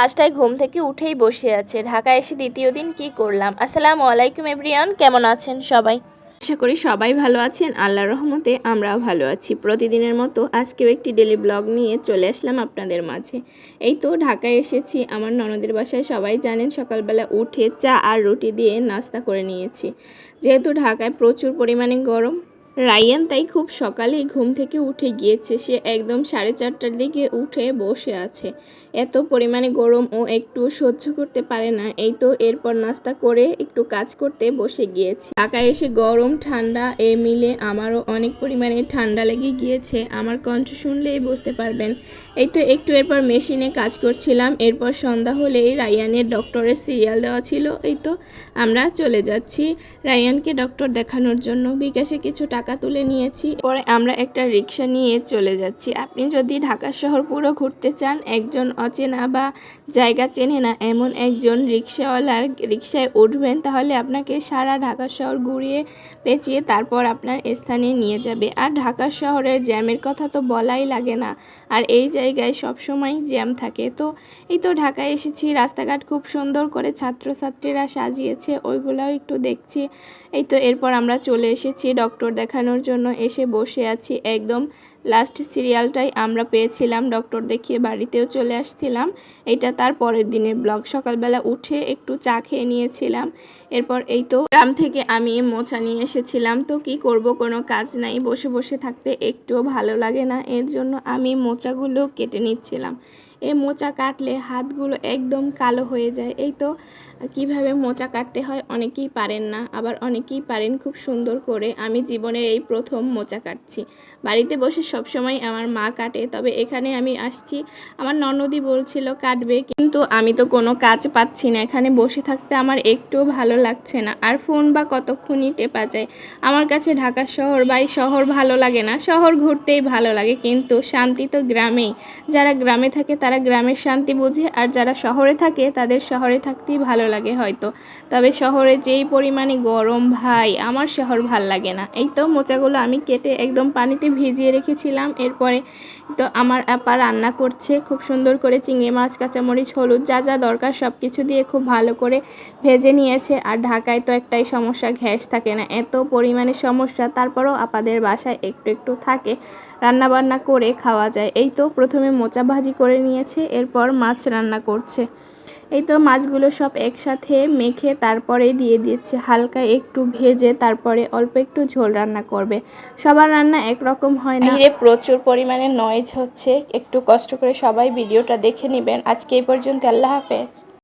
পাঁচটায় ঘুম থেকে উঠেই বসে আছে। ঢাকা এসে দ্বিতীয় দিন কি করলাম? আসসালামু আলাইকুম, এভরিয়ান। কেমন আছেন সবাই? আশা করি সবাই ভালো আছেন। আল্লাহর রহমতে আমরাও ভালো আছি। প্রতিদিনের মতো আজকেও একটি ডেলি ব্লগ নিয়ে চলে আসলাম আপনাদের মাঝে। এই তো ঢাকায় এসেছি। আমার ননদের বাসায় সবাই জানেন, সকালবেলা উঠে চা আর রুটি দিয়ে নাস্তা করে নিয়েছি। যেহেতু ঢাকায় প্রচুর পরিমাণে গরম রায়ান তাই খুব সকালেই ঘুম থেকে উঠে গিয়েছে। সে একদম সাড়ে চারটার দিকে উঠে বসে আছে। এত পরিমাণে গরম ও একটু সহ্য করতে পারে না। এই তো এরপর নাস্তা করে একটু কাজ করতে বসে গিয়েছে। ঢাকায় এসে গরম, ঠান্ডা, এ মিলে আমারও অনেক পরিমাণে ঠান্ডা লেগে গিয়েছে। আমার কণ্ঠ শুনলেই বুঝতে পারবেন। এই তো একটু এরপর মেশিনে কাজ করছিলাম। এরপর সন্ধ্যা হলেই রায়ানের ডক্টরের সিরিয়াল দেওয়া ছিল। এই তো আমরা চলে যাচ্ছি রায়ানকে ডক্টর দেখানোর জন্য। বিকাশে কিছু টাকা তুলে নিয়েছি। পরে আমরা একটা রিক্সা নিয়ে চলে যাচ্ছি। আপনি যদি ঢাকা শহর পুরো ঘুরতে চান, একজন অচেনা বা জায়গা চেনে না, এমন একজন রিক্সাওয়ালার রিক্সায় উঠবেন, তাহলে আপনাকে সারা ঢাকা শহর ঘুরিয়ে পেঁচিয়ে তারপর আপনার স্থানে নিয়ে যাবে। আর ঢাকা শহরের জ্যামের কথা তো বলাই লাগে না। আর এই জায়গায় সবসময় জ্যাম থাকে। তো এই তো ঢাকায় এসেছি। রাস্তাঘাট খুব সুন্দর করে ছাত্রছাত্রীরা সাজিয়েছে। ওইগুলাও একটু দেখছি। এই তো এরপর আমরা চলে এসেছি ডক্টর দেখানোর জন্য এসে বসে আছি। একদম লাস্ট সিরিয়ালটাই আমরা পেয়েছিলাম। ডক্টর দেখিয়ে বাড়িতেও চলে আসছিলাম। এটা তার পরের দিনের ব্লগ সকালবেলা উঠে একটু চা খেয়ে নিয়েছিলাম। এরপর এই তো গ্রাম থেকে আমি মোচা নিয়ে এসেছিলাম। তো কি করব? কোনো কাজ নাই। বসে বসে থাকতে একটুও ভালো লাগে না। এর জন্য আমি মোচাগুলো কেটে নিচ্ছিলাম। এই মোচা কাটলে হাতগুলো একদম কালো হয়ে যায়। এই তো কীভাবে মোচা কাটতে হয় অনেকেই পারেন না, আবার অনেকেই পারেন খুব সুন্দর করে। আমি জীবনের এই প্রথম মোচা কাটছি। বাড়িতে বসে সবসময় আমার মা কাটে, তবে এখানে আমি আসছি। আমার ননদি বলছিল, কাটবে কিন্তু আমি তো কোনো কাজ পাচ্ছি না। এখানে বসে থাকতে আমার একটুও ভালো লাগছে না। আর ফোন বা কতক্ষণই টেপা যায়। আমার কাছে ঢাকা শহর বা এই শহর ভালো লাগে না। শহর ঘুরতেই ভালো লাগে, কিন্তু শান্তি তো গ্রামেই। যারা গ্রামে থাকে তারা গ্রামের শান্তি বোঝে, আর যারা শহরে থাকে তাদের শহরে থাকতেই ভালো লাগে হয়তো। তবে শহরে যেই পরিমাণে গরম, ভাই, আমার শহর ভালো লাগে না। এই তো মোচাগুলো আমি কেটে একদম পানিতে ভিজিয়ে রেখেছিলাম। এরপরে তো আমার আপা রান্না করছে। খুব সুন্দর করে চিংড়ি মাছ, কাঁচামরিচ হলুদ, যা যা দরকার সব কিছু দিয়ে খুব ভালো করে ভেজে নিয়েছে। আর ঢাকায় তো একটাই সমস্যা ঘ্যাস থাকে না। এত পরিমাণে সমস্যা, তারপরেও আপাদের বাসায় একটু একটু থাকে, রান্নাবান্না করে খাওয়া যায়। এই তো প্রথমে মোচা ভাজি করে নিয়েছে, এরপর মাছ রান্না করছে। এই তো মাছগুলো সব একসাথে মেখে তারপরে দিয়ে দিচ্ছে। হালকা একটু ভেজে তারপরে অল্প একটু ঝোল রান্না করবে। সবার রান্না একরকম হয় না। প্রচুর পরিমাণে নয়েজ হচ্ছে। একটু কষ্ট করে সবাই ভিডিওটা দেখে নেবেন। আজকে এই পর্যন্ত আল্লাহ হাফেজ।